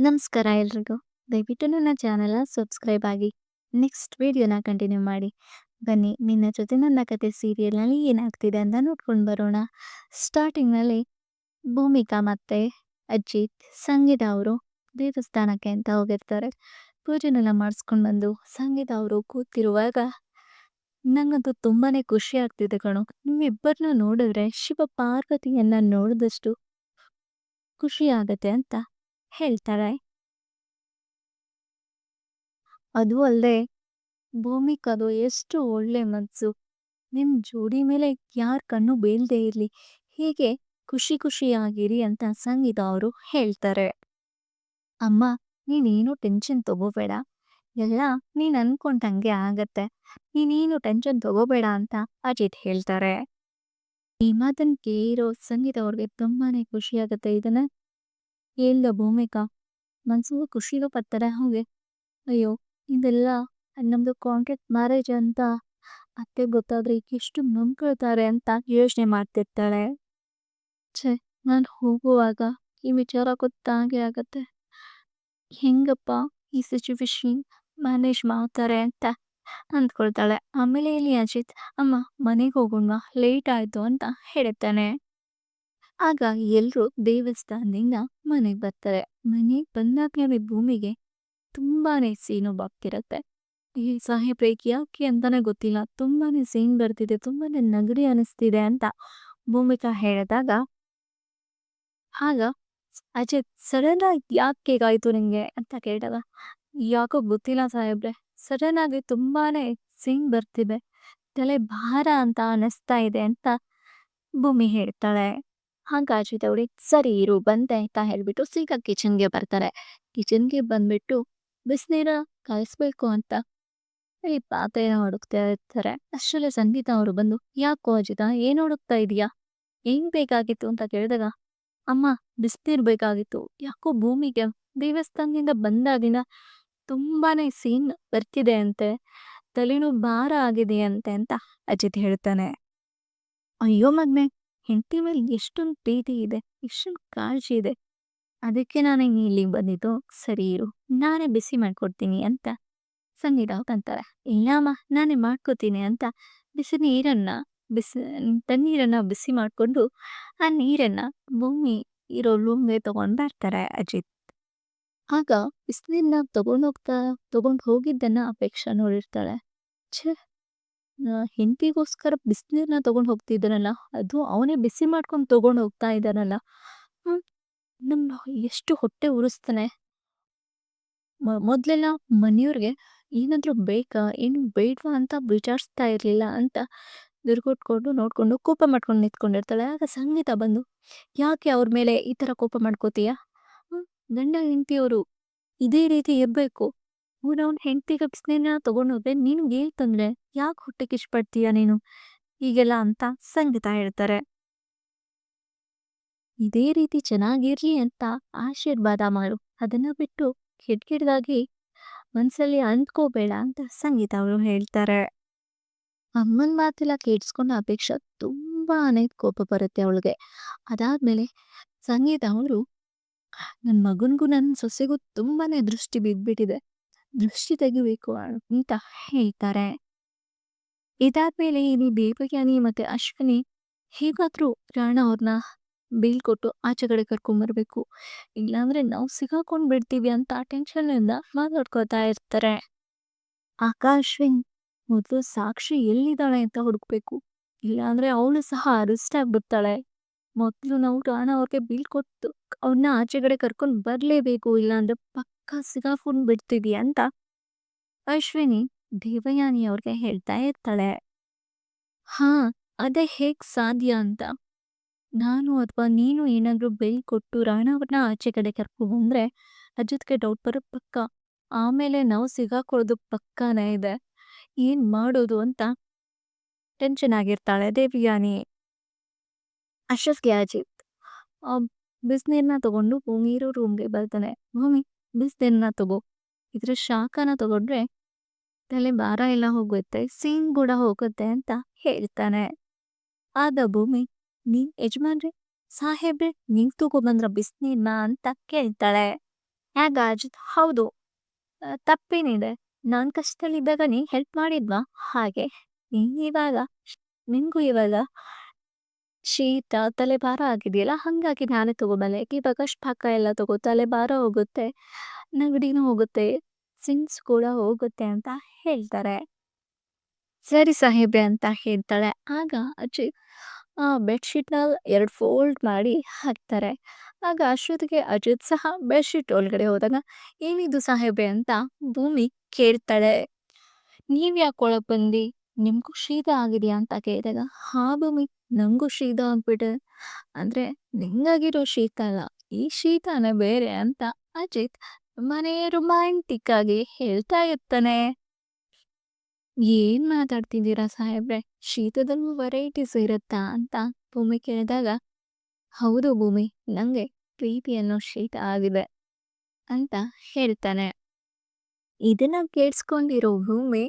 ನಮಸ್ಕಾರ ಎಲ್ರಿಗೂ. ದಯವಿಟ್ಟು ನನ್ನ ಚಾನೆಲ್ ಸಬ್ಸ್ಕ್ರೈಬ್ ಆಗಿ ನೆಕ್ಸ್ಟ್ ವಿಡಿಯೋನ ಕಂಟಿನ್ಯೂ ಮಾಡಿ. ಬನ್ನಿ, ನಿನ್ನ ಜೊತೆ ನನ್ನ ಕತೆ ಸೀರಿಯಲ್ನಲ್ಲಿ ಏನಾಗ್ತಿದೆ ಅಂತ ನೋಡ್ಕೊಂಡು ಬರೋಣ. ಸ್ಟಾರ್ಟಿಂಗ್ನಲ್ಲಿ ಭೂಮಿಕಾ ಮತ್ತೆ ಅಜಿತ್, ಸಂಗೀತ ಅವರು ದೇವಸ್ಥಾನಕ್ಕೆ ಅಂತ ಹೋಗಿರ್ತಾರೆ. ಪೂಜೆನೆಲ್ಲ ಮಾಡಿಸ್ಕೊಂಡು ಬಂದು ಸಂಗೀತ ಅವರು ಕೂತಿರುವಾಗ ನಂಗಂತೂ ತುಂಬಾನೇ ಖುಷಿ ಆಗ್ತಿದೆ ಕಣು. ನಿಮ್ಮಿಬ್ಬರನ್ನ ನೋಡಿದ್ರೆ ಶಿವ ಪಾರ್ವತಿಯನ್ನ ನೋಡಿದಷ್ಟು ಖುಷಿ ಆಗತ್ತೆ ಅಂತ. ಹೇಳ್ತಾಳೆ ಅದು ಅಲ್ಲದೆ ಭೂಮಿಕದು ಎಷ್ಟು ಒಳ್ಳೆ ಮನ್ಸು. ನಿಮ್ ಜೋಡಿ ಮೇಲೆ ಯಾರ್ ಕಣ್ಣು ಬೀಳ್ದೇ ಇರ್ಲಿ, ಹೀಗೆ ಖುಷಿ ಖುಷಿಯಾಗಿರಿ ಅಂತ ಸಂಗೀತ ಅವರು ಹೇಳ್ತಾರೆ. ಅಮ್ಮ, ನೀನೇನು ಟೆನ್ಷನ್ ತಗೋಬೇಡ. ಎಲ್ಲ ನೀನ್ ಅನ್ಕೊಂಡಂಗೆ ಆಗತ್ತೆ. ನೀನೇನು ಟೆನ್ಷನ್ ತಗೋಬೇಡ ಅಂತ ಅಜಿತ್ ಹೇಳ್ತಾರೆ. ಈ ಮಾತನ್ ಕೇಳಿರೋ ಸಂಗೀತ ಅವ್ರಿಗೆ ತುಂಬಾನೇ ಖುಷಿ ಆಗತ್ತೆ. ಇದನ್ನ ಹೇಳ್ದ ಭೂಮಿಕ ಮನ್ಸು ಖುಷಿಗೂ ಪಡ್ತಾರೆ ಹಾಗೆ. ಅಯ್ಯೋ, ಇದೆಲ್ಲ ನಮ್ದು ಕಾಂಟ್ರಾಕ್ಟ್ ಮ್ಯಾರೇಜ್ ಅಂತ ಅತ್ತೆ ಗೊತ್ತಾದ್ರೆ ಎಷ್ಟು ನಂಬ್ಕೊಳ್ತಾರೆ ಅಂತ ಯೋಚನೆ ಮಾಡ್ತಿರ್ತಾಳೆ. ಛೇ, ನಾನು ಹೋಗುವಾಗ ಈ ವಿಚಾರ ಗೊತ್ತಾಗೆ ಆಗತ್ತೆ. ಹೆಂಗಪ್ಪ ಈ ಸಿಚುವೇಶನ್ ಮ್ಯಾನೇಜ್ ಮಾಡ್ತಾರೆ ಅಂತ ಅಂದ್ಕೊಳ್ತಾಳೆ. ಆಮೇಲೆ ಇಲ್ಲಿ ಅಜಿತ್, ಅಮ್ಮ, ಮನೆಗೆ ಹೋಗೋಣ ಲೇಟ್ ಆಯ್ತು ಅಂತ ಹೇಳ್ತಾನೆ ಆಗ ಎಲ್ರು ದೇವಸ್ಥಾನದಿಂದ ಮನೆಗೆ ಬರ್ತಾರೆ. ಮನೆಗೆ ಬಂದಾದ್ಮೇಲೆ ಭೂಮಿಗೆ ತುಂಬಾನೇ ಸೀನು ಬಾಕ್ತಿರತ್ತೆ ಈ ಸಾಹೇಬ್ರೇಕ್ ಯಾಕೆ ಅಂತಾನೆ ಗೊತ್ತಿಲ್ಲ. ತುಂಬಾನೇ ಸೀನ್ ಬರ್ತಿದೆ, ತುಂಬಾನೇ ನಗಡಿ ಅನಿಸ್ತಿದೆ ಅಂತ ಭೂಮಿಕಾ ಹೇಳಿದಾಗ, ಆಗ ಅಜಯ್ ಸಡನ್ ಆಗಿ ಯಾಕೆ ಹೀಗಾಯ್ತು ನಿಂಗೆ? ಅಂತ ಕೇಳಿದಾಗ, ಯಾಕೋ ಗೊತ್ತಿಲ್ಲ ಸಾಹೇಬ್ರೆ. ಸಡನ್ ಆಗಿ ತುಂಬಾನೇ ಸೀನ್ ಬರ್ತಿದೆ. ತಲೆ ಭಾರ ಅಂತ ಅನಿಸ್ತಾ ಇದೆ ಅಂತ ಭೂಮಿ ಹೇಳ್ತಾಳೆ. ಹಾಗ ಅಜಿತ್ ಅವ್ರಿಗೆ ಸರಿ ಇರು, ಬಂದೆ ಅಂತ ಹೇಳ್ಬಿಟ್ಟು ಸೀದಾ ಕಿಚನ್ಗೆ ಬರ್ತಾರೆ. ಕಿಚನ್ಗೆ ಬಂದ್ಬಿಟ್ಟು ಬಿಸಿನೀರ ಕಾಯಿಸ್ಬೇಕು ಅಂತ ಈ ಪಾತ್ರೆನ ಹುಡುಕ್ತಾ ಇರ್ತಾರೆ. ಅಷ್ಟರಲ್ಲೇ ಸಂಗೀತ ಅವರು ಬಂದು, ಯಾಕೋ ಅಜಿತ, ಏನ್ ಹುಡುಕ್ತಾ ಇದೀಯಾ ಏನ್ ಬೇಕಾಗಿತ್ತು? ಅಂತ ಕೇಳಿದಾಗ, ಅಮ್ಮ, ಬಿಸಿನೀರ್ ಬೇಕಾಗಿತ್ತು. ಯಾಕೋ ಭೂಮಿಗೆ ದೇವಸ್ಥಾನದಿಂದ ಬಂದಾಗಿನ ತುಂಬಾನೇ ಸೀನ್ ಬರ್ತಿದೆ ಅಂತೆ ತಲೆನೂ ಭಾರ ಆಗಿದೆ ಅಂತೆ ಅಂತ ಅಜಿತ್ ಹೇಳ್ತಾನೆ. ಅಯ್ಯೋ ಮಗ್ನೆ ಹೆಂಡತಿ ಮೇಲೆ ಎಷ್ಟೊಂದು ಪ್ರೀತಿ ಇದೆ, ಎಷ್ಟೊಂದು ಕಾಳಜಿ ಇದೆ. ಅದಕ್ಕೆ ನಾನು ಇಲ್ಲಿ ಬಂದಿದ್ದು, ಸರಿ ಇರು, ನಾನೇ ಬಿಸಿ ಮಾಡ್ಕೊಡ್ತೀನಿ ಅಂತ ಸಂಗೀತ ಅಂತಾರೆ ಇಲ್ಲಮ್ಮ ನಾನೇ ಮಾಡ್ಕೋತೀನಿ ಅಂತ ಬಿಸಿ ನೀರನ್ನ, ಬಿಸಿ ತಣ್ಣೀರನ್ನು ಬಿಸಿ ಮಾಡಿಕೊಂಡು ಆ ನೀರನ್ನ ಭೂಮಿ ಇರೋ ರೂಮ್ಗೆ ತಗೊಂಡ್ ಬರ್ತಾರೆ ಅಜಿತ್. ಆಗ ಬಿಸಿನೀರ್ನ ತಗೊಂಡೋಗ್ತಾ, ತೊಗೊಂಡು ಹೋಗಿದ್ದನ್ನ ಅಪೇಕ್ಷಾ ನೋಡಿರ್ತಾಳೆ. ಛೇ ಹೆಂಡತಿಗೋಸ್ಕರ ಬಿಸಿನೀರ್ನ ತಗೊಂಡು ಹೋಗ್ತಿದ್ದಾನಲ್ಲ, ಅದು ಅವನೇ ಬಿಸಿ ಮಾಡ್ಕೊಂಡು ತಗೊಂಡು ಹೋಗ್ತಾ ಇದ್ದಾನಲ್ಲ ನಮ್ಮ ಎಷ್ಟು ಹೊಟ್ಟೆ ಉರಿಸ್ತಾನೆ. ಮೊದಲೆಲ್ಲ ಮನೆಯವ್ರಿಗೆ ಏನಾದರೂ ಬೇಕಾ, ಏನು ಬೇಡವಾ ಅಂತ ವಿಚಾರಿಸ್ತಾ ಇರಲಿಲ್ಲ ಅಂತ ದುರ್ಗೊಟ್ಕೊಂಡು ನೋಡಿಕೊಂಡು ಕೋಪ ಮಾಡ್ಕೊಂಡು ನಿಂತ್ಕೊಂಡಿರ್ತಾಳೆ. ಆಗ ಸಂಗೀತ ಬಂದು, ಯಾಕೆ ಅವ್ರ ಮೇಲೆ ಈ ಥರ ಕೋಪ ಮಾಡ್ಕೋತೀಯ? ಗಂಡ ಹೆಂಡತಿಯವರು ಇದೇ ರೀತಿ ಇರ್ಬೇಕು. ಅವ್ನು ಅವ್ನ ಹೆಂಡತಿ ಕಪ್ಸ್ನೇನ ತಗೊಂಡೋದ್ರೆ ನಿನ್ಗೆ ಏನ್ ತಂದ್ರೆ ಯಾಕೆ ಹೊಟ್ಟೆಗೆ ಇಷ್ಟಪಡ್ತೀಯ ನೀನು? ಹೀಗೆಲ್ಲ ಅಂತ ಸಂಗೀತ ಹೇಳ್ತಾರೆ. ಇದೇ ರೀತಿ ಚೆನ್ನಾಗಿರ್ಲಿ ಅಂತ ಆಶೀರ್ವಾದ ಮಾಡು. ಅದನ್ನ ಬಿಟ್ಟು ಕೆಟ್ಟ ಕೆಟ್ಟದಾಗಿ ಮನ್ಸಲ್ಲಿ ಅಂದ್ಕೋಬೇಡ ಅಂತ ಸಂಗೀತ ಅವರು ಹೇಳ್ತಾರೆ. ಅಮ್ಮನ ಮಾತೆಲ್ಲ ಕೇಳಿಸ್ಕೊಂಡ ಅಪೇಕ್ಷಾ ತುಂಬಾನೇ ಕೋಪ ಬರುತ್ತೆ ಅವಳಿಗೆ. ಅದಾದ್ಮೇಲೆ ಸಂಗೀತ ಅವರು ನನ್ನ ಮಗನಿಗೂ ನನ್ನ ಸೊಸೆಗೂ ತುಂಬಾನೇ ದೃಷ್ಟಿ ಬಿದ್ದ್ಬಿಟ್ಟಿದೆ ದೃಷ್ಟಿ ತೆಗಿಬೇಕು ಅಂತ ಹೇಳ್ತಾರೆ. ಇದಾದ್ಮೇಲೆ ಇಲ್ಲಿ ದೇವಯಾನಿ ಮತ್ತೆ ಅಶ್ವಿನಿ ಹೇಗಾದ್ರೂ ರಾಣ ಅವ್ರನ್ನ ಬೀಳ್ಕೊಟ್ಟು ಆಚೆ ಕಡೆ ಕರ್ಕೊಂಬರ್ಬೇಕು ಇಲ್ಲಾಂದ್ರೆ ನಾವು ಸಿಗಾಕೊಂಡ್ ಬಿಡ್ತೀವಿ ಅಂತ ಟೆನ್ಷನ್ ಇಂದ ಮಾತಾಡ್ಕೋತಾ ಇರ್ತಾರೆ. ಆಗ ಅಶ್ವಿನ್ ಮೊದ್ಲು ಸಾಕ್ಷಿ ಎಲ್ಲಿದ್ದಾಳೆ ಅಂತ ಹುಡುಕ್ಬೇಕು. ಇಲ್ಲಾಂದ್ರೆ ಅವಳು ಸಹ ಅರೆಸ್ಟ್ ಆಗ್ಬಿಡ್ತಾಳೆ. ಮೊದ್ಲು ನಾವು ರಾಣ ಅವ್ರಿಗೆ ಬೀಳ್ಕೊಟ್ಟು ಅವ್ರನ್ನ ಆಚೆ ಕಡೆ ಕರ್ಕೊಂಡ್ ಬರ್ಲೇಬೇಕು. ಇಲ್ಲಾಂದ್ರೆ ಪಕ್ಕ ಫೋನ್ ಬಿಡ್ತೀವಿ ಅಂತ ಅಶ್ವಿನಿ ದೇವಯಾನಿ ಅವ್ರಿಗೆ ಹೇಳ್ತಾ ಇರ್ತಾಳೆ ಹಾ ಅದೇ ಹೇಗ್ ಸಾಧ್ಯ ಅಂತ ನಾನು ಅಥವಾ ನೀನು ಏನಾದ್ರೂ ಬೆಲ್ ಕೊಟ್ಟು ರಾಣವ್ರನ್ನ ಆಚೆ ಕಡೆ ಕರ್ಕೊ ಬಂದ್ರೆ ಅಜಿತ್ಗೆ ಡೌಟ್ ಬರೋ ಪಕ್ಕ ಆಮೇಲೆ ನಾವು ಸಿಗಾಕೊಳ್ಳೋದು ಪಕ್ಕಾನೇ ಇದೆ ಏನ್ ಮಾಡೋದು ಅಂತ ಟೆನ್ಷನ್ ಆಗಿರ್ತಾಳೆ ದೇವಯಾನಿ ಅಶಸ್ಗೆ ಅಜಿತ್ ಬಿಸಿನೀರ್ನ ತಗೊಂಡು ಭೂಮಿರೋ ರೂಮ್ಗೆ ಬರ್ತಾನೆ ಭೂಮಿ ಬಿಸಿನೀರ್ನ ತಗೋ. ಇದ್ರ ಶಾಖನ ತಗೊಂಡ್ರೆ ತಲೆ ಭಾರ ಎಲ್ಲ ಹೋಗುತ್ತೆ ಸೀನ್ ಕೂಡ ಹೋಗುತ್ತೆ ಅಂತ ಹೇಳ್ತಾನೆ. ಆದ ಭೂಮಿ ನೀನ್ ಯಜಮಾನ್ರೆ, ಸಾಹೇಬ್ರೆ ನೀವ್ ತಗೊಬಂದ್ರ ಬಿಸಿನೀರ್ನ ಅಂತ ಕೇಳ್ತಾಳೆ. ಯಾಕ ಅಜಿತ್, ಹೌದು ತಪ್ಪೇನಿದೆ. ನಾನ್ ಕಷ್ಟದಲ್ಲಿದ್ದಾಗ ನೀ ಹೆಲ್ಪ್ ಮಾಡಿದ್ವಾ? ಹಾಗೆ, ನೀನ್ ಇವಾಗ, ನಿನ್ಗೂ ಇವಾಗ ಶೀತ ತಲೆ ಭಾರ ಆಗಿದೆಯಲ್ಲ? ಹಾಗಾಗಿ ನಾನೇ ತಗೋಬಲ್ಲೆ ಇವಾಗ ಪಾಕ ಎಲ್ಲ ತಗೋ ತಲೆ ಭಾರ ಹೋಗುತ್ತೆ, ನೆಗಡಿನೂ ಹೋಗುತ್ತೆ, ಸಿನ್ಸ್ ಕೂಡ ಹೋಗುತ್ತೆ ಅಂತ ಹೇಳ್ತಾರೆ. ಸರಿ ಸಾಹೇಬ್ರೆ ಅಂತ ಹೇಳ್ತಾಳೆ. ಆಗ ಅಜ್ಜಿ, ಆ ಬೆಡ್ಶೀಟ್ನ ಎರಡು ಫೋಲ್ಡ್ ಮಾಡಿ ಹಾಕ್ತಾರೆ. ಆಗ ಅಷ್ಟೊತ್ತಿಗೆ ಅಜಿತ್ ಸಹ ಬೆಡ್ಶೀಟ್ ಒಳಗಡೆ ಹೋದಾಗ, ಏನಿದು ಸಾಹೇಬ್ರೆ ಅಂತ ಭೂಮಿ ಕೇಳ್ತಾಳೆ. ನೀವ್ಯಾಕೆ ಒಳಗ್ ಬಂದಿ? ನಿಮ್ಗೂ ಶೀತ ಆಗಿದೆಯಾ ಅಂತ ಕೇಳಿದಾಗ, ಹಾ ಭೂಮಿ, ನಂಗೂ ಶೀತ ಆಗ್ಬಿಟ್ಟು ಅಂದ್ರೆ ನಿಂಗಾಗಿರೋ ಶೀತ ಅಲ್ಲ, ಈ ಶೀತನೇ ಬೇರೆ ಅಂತ ಅಜಿತ್ ತುಂಬಾನೇ ರೊಮ್ಯಾಂಟಿಕ್ ಆಗಿ ಹೇಳ್ತಾ ಇರ್ತಾನೆ. ಏನ್ ಮಾತಾಡ್ತಿದ್ದೀರಾ ಸಾಹೇಬ್ರೆ? ಶೀತದಲ್ಲೂ ವೆರೈಟೀಸ್ ಇರುತ್ತಾ ಅಂತ ಭೂಮಿ ಕೇಳಿದಾಗ, ಹೌದು ಭೂಮಿ, ನಂಗೆ ಪ್ರೀತಿ ಅನ್ನೋ ಶೀತ ಆಗಿದೆ ಅಂತ ಹೇಳ್ತಾನೆ. ಇದನ್ನ ಕೇಳಿಸ್ಕೊಂಡಿರೋ ಭೂಮಿ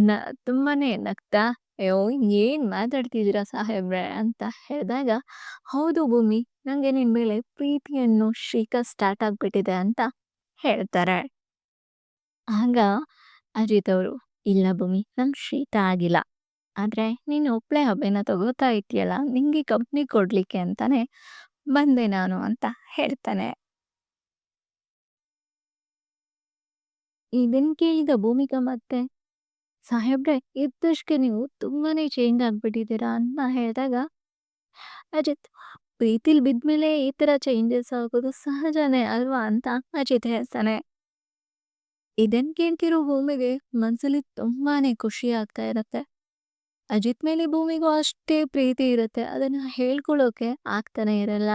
ನ ತುಂಬಾನೇ ನಗ್ತಾ, ಅಯ್ಯೋ, ಏನ್ ಮಾತಾಡ್ತಿದ್ದೀರಾ ಸಾಹೇಬ್ರೆ? ಅಂತ ಹೇಳಿದಾಗ, ಹೌದು ಭೂಮಿ, ನಂಗೆ ನಿನ್ ಮೇಲೆ ಪ್ರೀತಿ ಅನ್ನೋ ಶೀತ ಸ್ಟಾರ್ಟ್ ಆಗ್ಬಿಟ್ಟಿದೆ ಅಂತ ಹೇಳ್ತಾರೆ. ಆಗ ಅಜಿತ್ ಅವರು, ಇಲ್ಲ ಭೂಮಿ, ನಂಗೆ ಶೀತ ಆಗಿಲ್ಲ. ಆದರೆ ನೀನು ಒಪ್ಳೆ ಹಬ್ಬೆನ ತಗೋತಾ ಇದೆಯಲ್ಲ ನಿಂಗೆ ಕಂಪ್ನಿ ಕೊಡ್ಲಿಕ್ಕೆ ಅಂತಾನೆ ಬಂದೆ ನಾನು ಅಂತ ಹೇಳ್ತಾನೆ. ಇದನ್ ಕೇಳಿದ ಭೂಮಿಕಾ ಮತ್ತೆ, ಸಾಹೇಬ್ರೆ ಇದ್ದಷ್ಟಕ್ಕೆ ನೀವು ತುಂಬಾನೇ ಚೇಂಜ್ ಆಗ್ಬಿಟ್ಟಿದ್ದೀರಾ ಅಂತ ಹೇಳಿದಾಗ, ಅಜಿತ್, ಪ್ರೀತಿಲ್ ಬಿದ್ಮೇಲೆ ಈ ತರ ಚೇಂಜಸ್ ಆಗೋದು ಸಹಜನೇ ಅಲ್ವಾ ಅಂತ ಅಜಿತ್ ಹೇಳ್ತಾನೆ. ಇದನ್ ಕೇಳ್ತಿರೋ ಭೂಮಿಗೆ ಮನ್ಸಲ್ಲಿ ತುಂಬಾನೇ ಖುಷಿ ಆಗ್ತಾ ಇರತ್ತೆ. ಅಜಿತ್ ಮೇಲೆ ಭೂಮಿಗೂ ಅಷ್ಟೇ ಪ್ರೀತಿ ಇರುತ್ತೆ. ಅದನ್ನ ಹೇಳ್ಕೊಳ್ಳೋಕೆ ಆಗ್ತಾನೆ ಇರಲ್ಲ.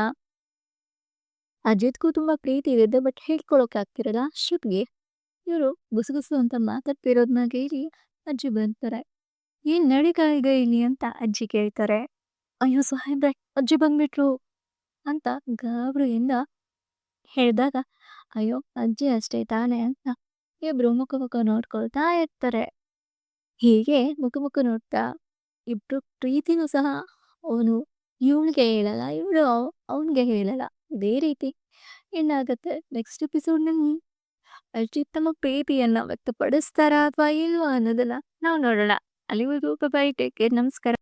ಅಜಿತ್ಗೂ ತುಂಬಾ ಪ್ರೀತಿ ಇರುತ್ತೆ ಬಟ್ ಹೇಳ್ಕೊಳಕ್ ಆಗ್ತಿರಲ್ಲ. ಅಷ್ಟೊತ್ತಿಗೆ ಇವರು ಗುಸುಗುಸು ಅಂತ ಮಾತಾಡ್ತಿರೋದನ್ನ ಕೇಳಿ ಅಜ್ಜಿ ಬರ್ತಾರೆ ಏನ್ ನಡೀತಾ ಇದೆ ಇಲ್ಲಿ? ಅಂತ ಅಜ್ಜಿ ಕೇಳ್ತಾರೆ. ಅಯ್ಯೋ ಸಾಹೇಬ್ರೆ, ಅಜ್ಜಿ ಬಂದ್ಬಿಟ್ರು ಅಂತ ಗಾಬರಿಯಿಂದ ಹೇಳಿದಾಗ, ಅಯ್ಯೋ, ಅಜ್ಜಿ ಅಷ್ಟೇ ತಾನೆ ಅಂತ ಇಬ್ರು ಮುಖ ಮುಖ ನೋಡ್ಕೊಳ್ತಾ ಇರ್ತಾರೆ. ಹೀಗೆ ಮುಖ ಮುಖ ನೋಡ್ತಾ ಇಬ್ರು ಪ್ರೀತಿನೂ ಸಹ ಅವನು ಇವಳಿಗೆ ಹೇಳಲ್ಲ, ಇವಳು ಅವನಿಗೆ ಹೇಳಲ್ಲ. ಇದೇ ರೀತಿ ಏನಾಗುತ್ತೆ ನೆಕ್ಸ್ಟ್ ಎಪಿಸೋಡ್ನಲ್ಲಿ ಅಜಿತ್ ತಮ್ಮ ಪ್ರೀತಿಯನ್ನ ವ್ಯಕ್ತಪಡಿಸ್ತಾರ ಅಥವಾ ಇಲ್ವಾ ಅನ್ನೋದನ್ನ ನಾವು ನೋಡೋಣ ಅಲ್ಲಿವರೆಗೂ ಬೈ ಟೇಕ್ ಕೇರ್ ನಮಸ್ಕಾರ